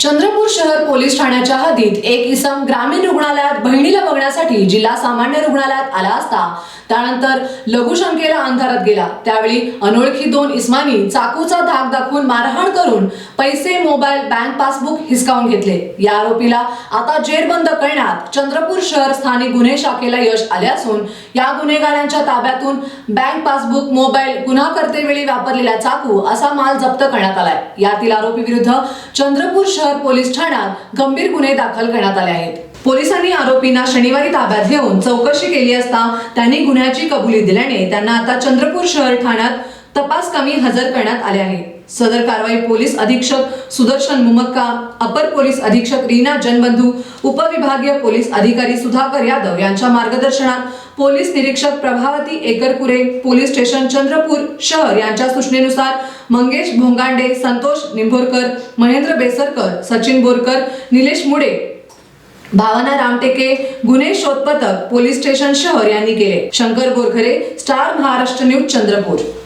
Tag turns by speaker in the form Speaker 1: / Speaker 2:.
Speaker 1: चंद्रपूर शहर पोलीस ठाण्याच्या हद्दीत एक इसम ग्रामीण रुग्णालयात बहिणीला बघण्यासाठी जिल्हा सामान्य रुग्णालयात आला असता त्यानंतर लघुशंकेला अंधारात गेला. त्यावेळी अनोळखी दोन इस्मानी चाकूचा धाक दाखवून मारहाण करून पैसे मोबाईल बँक पासबुक हिसकावून घेतले. या आरोपीला आता जेरबंद करण्यात चंद्रपूर शहर स्थानिक गुन्हे शाखेला यश आले असून या गुन्हेगारांच्या ताब्यातून बँक पासबुक मोबाईल गुन्हा करतेवेळी वापरलेला चाकू असा माल जप्त करण्यात आलाय. यातील आरोपी विरुद्ध चंद्रपूर शहर पोलीस ठाण्यात गंभीर गुन्हे दाखल करण्यात आले आहेत. पोलिसांनी आरोपींना शनिवारी ताब्यात घेऊन चौकशी केली असता त्यांनी गुन्ह्याची कबुली दिल्याने त्यांना आता चंद्रपूर शहर ठाण्यात तपास कमी हजर करण्यात आले आहे. सदर कारवाई पोलीस अधीक्षक सुदर्शन मुमक्का अपर पोलीस अधीक्षक रीना जनबंधू उपविभागीय पोलीस अधिकारी सुधाकर यादव यांच्या मार्गदर्शनात पोलीस निरीक्षक प्रभावती एकरपुरे पोलीस स्टेशन चंद्रपूर शहर यांच्या सूचनेनुसार मंगेश भोंगांडे संतोष निंभोरकर महेंद्र बेसरकर सचिन बोरकर निलेश मुडे भावना रामटेके गुन्हे शोध पथक पोलीस स्टेशन शहर यांनी केले. Shankar Gorkhare star Maharashtra news Chandrapur.